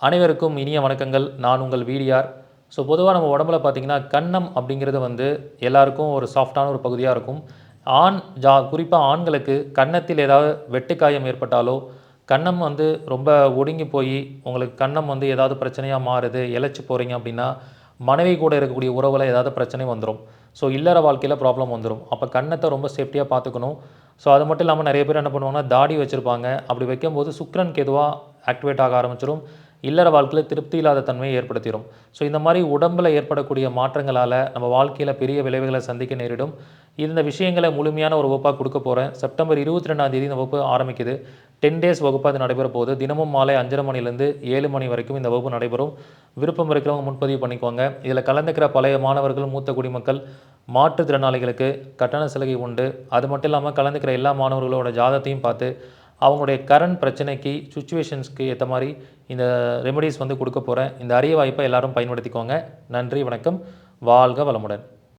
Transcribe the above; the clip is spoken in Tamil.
அனைவருக்கும் இனிய வணக்கங்கள். நான் உங்கள் வீடியார். ஸோ பொதுவாக நம்ம உடம்புல பார்த்திங்கன்னா கன்னம் அப்படிங்கிறது வந்து எல்லாருக்கும் ஒரு சாஃப்டான ஒரு பகுதியாக இருக்கும். ஆண் ஜா குறிப்பாக ஆண்களுக்கு கன்னத்தில் ஏதாவது வெட்டுக்காயம் ஏற்பட்டாலோ கன்னம் வந்து ரொம்ப ஒடுங்கி போய் உங்களுக்கு கன்னம் வந்து ஏதாவது பிரச்சனையாக மாறுது இழைச்சி போகிறீங்க அப்படின்னா மனைவி கூட இருக்கக்கூடிய உறவில் ஏதாவது பிரச்சனை வந்துடும் ஸோ இல்லற வாழ்க்கையில் ப்ராப்ளம் வந்துடும் அப்போ கன்னத்தை ரொம்ப சேஃப்டியாக பார்த்துக்கணும் ஸோ அது மட்டும் இல்லாமல் நிறைய பேர் என்ன பண்ணுவாங்கன்னா தாடி வச்சுருப்பாங்க. அப்படி வைக்கும்போது சுக்ரன் கெதுவாக ஆக்டிவேட் ஆக ஆரம்பிச்சிடும் இல்லற வாழ்க்கையில் திருப்தி இல்லாத தன்மையை ஏற்படுத்திடும் ஸோ இந்த மாதிரி உடம்பில் ஏற்படக்கூடிய மாற்றங்களால் நம்ம வாழ்க்கையில் பெரிய விளைவுகளை சந்திக்க நேரிடும். இந்த விஷயங்களை முழுமையான ஒரு வகுப்பாக கொடுக்க போகிறேன் செப்டம்பர் இருபத்தி ரெண்டாம் தேதி இந்த வகுப்பு ஆரம்பிக்குது. டென் டேஸ் வகுப்பாக இது நடைபெற போகுது. தினமும் மாலை அஞ்சரை மணிலேருந்து ஏழு மணி வரைக்கும் இந்த வகுப்பு நடைபெறும். விருப்பம் இருக்கிறவங்க முன்பதிவு பண்ணிக்கோங்க. இதில் கலந்துக்கிற பழைய மாணவர்கள் மூத்த குடிமக்கள் மாற்றுத்திறனாளிகளுக்கு கட்டண சலுகை உண்டு. அது மட்டும் இல்லாமல் கலந்துக்கிற எல்லா மாணவர்களோட ஜாதத்தையும் பார்த்து அவங்களுடைய கரண்ட் பிரச்சனைக்கு சுச்சுவேஷன்ஸ்க்கு ஏற்ற மாதிரி இந்த ரெமெடிஸ் வந்து கொடுக்க போகிறேன் இந்த அரிய வாய்ப்பை எல்லாரும் பயன்படுத்திக்கோங்க. நன்றி வணக்கம். வாழ்க வளமுடன்.